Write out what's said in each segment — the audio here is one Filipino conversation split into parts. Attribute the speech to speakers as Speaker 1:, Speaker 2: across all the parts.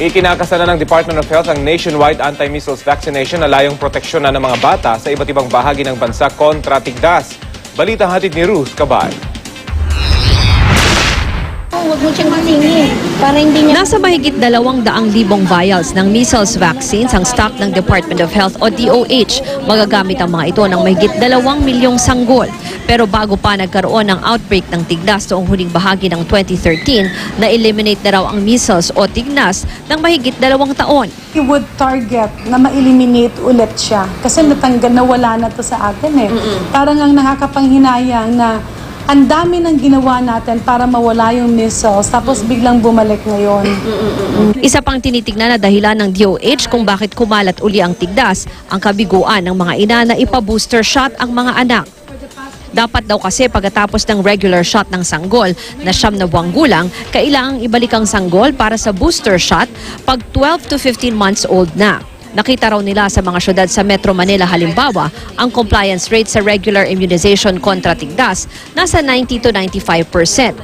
Speaker 1: Ikinakasa na ng Department of Health ang nationwide anti-measles vaccination na layong proteksyon na ng mga bata sa iba't ibang bahagi ng bansa kontra tigdas. Balita hatid ni Ruth Kabay.
Speaker 2: Huwag mo siyang masingin para hindi niya...
Speaker 3: Nasa mahigit dalawang daang libong vials ng measles vaccines ang stock ng Department of Health o DOH. Magagamit ang mga ito ng mahigit dalawang milyong sanggol. Pero bago pa nagkaroon ng outbreak ng tignas noong huling bahagi ng 2013, na-eliminate na raw ang measles o tignas ng mahigit dalawang taon.
Speaker 4: we would target na ma-eliminate ulit siya. Kasi natanggal na wala na to sa atin eh. Parang ang nakakapanghinayang na ang dami ng ginawa natin para mawala yung measles, tapos biglang bumalik ngayon.
Speaker 3: Isa pang tinitignan na dahilan ng DOH kung bakit kumalat uli ang tigdas, ang kabiguan ng mga ina na ipa-booster shot ang mga anak. Dapat daw kasi pagkatapos ng regular shot ng sanggol na siyam na buwang gulang, kailangang ibalik ang sanggol para sa booster shot pag 12 to 15 months old na. Nakita raw nila sa mga syudad sa Metro Manila halimbawa, ang compliance rate sa regular immunization kontra tigdas nasa 90 to 95 percent.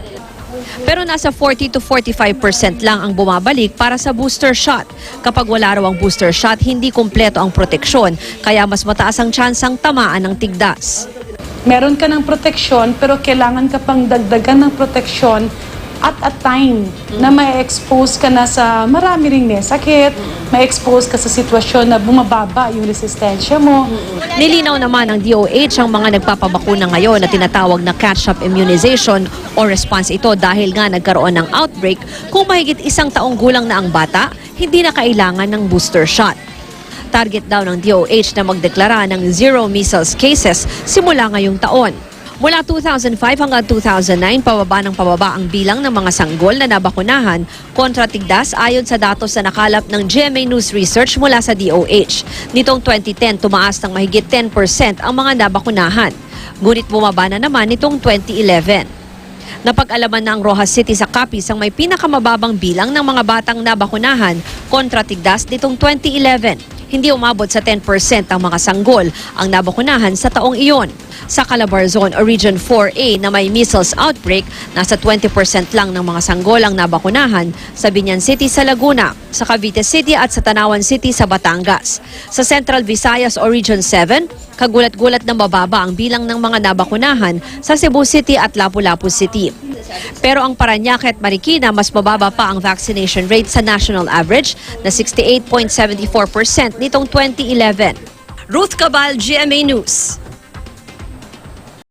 Speaker 3: Pero nasa 40 to 45% lang ang bumabalik para sa booster shot. Kapag wala raw ang booster shot, hindi kumpleto ang proteksyon, kaya mas mataas ang tsansang tamaan ng tigdas.
Speaker 4: Meron ka ng proteksyon, pero kailangan ka pang dagdagan ng proteksyon at a time na may expose ka na sa marami ring may sakit, may expose ka sa sitwasyon na bumababa yung resistensya mo.
Speaker 3: Nilinaw naman ng DOH ang mga nagpapabakuna ngayon na tinatawag na catch-up immunization o response ito dahil nga nagkaroon ng outbreak kung mahigit isang taong gulang na ang bata, hindi na kailangan ng booster shot. Target daw ng DOH na magdeklara ng zero measles cases simula ngayong taon. Mula 2005 hanggang 2009, pababa ng pababa ang bilang ng mga sanggol na nabakunahan kontra tigdas ayon sa datos na nakalap ng GMA News Research mula sa DOH. Nitong 2010, tumaas ng mahigit 10% ang mga nabakunahan. Ngunit bumaba na naman nitong 2011. Napag-alaman na ang Rojas City sa Capiz ang may pinakamababang bilang ng mga batang nabakunahan kontra tigdas nitong 2011. Hindi umabot sa 10% ang mga sanggol ang nabakunahan sa taong iyon. Sa Calabar Zone o Region 4A na may measles outbreak, nasa 20% lang ng mga sanggol ang nabakunahan sa Binyan City sa Laguna, sa Cavite City at sa Tanawan City sa Batangas. Sa Central Visayas o Region 7, kagulat-gulat na mababa ang bilang ng mga nabakunahan sa Cebu City at Lapu-Lapu City. Pero ang Paranaque at Marikina mas mababa pa ang vaccination rate sa national average na 68.74% nitong 2011. Ruth Cabal, GMA News.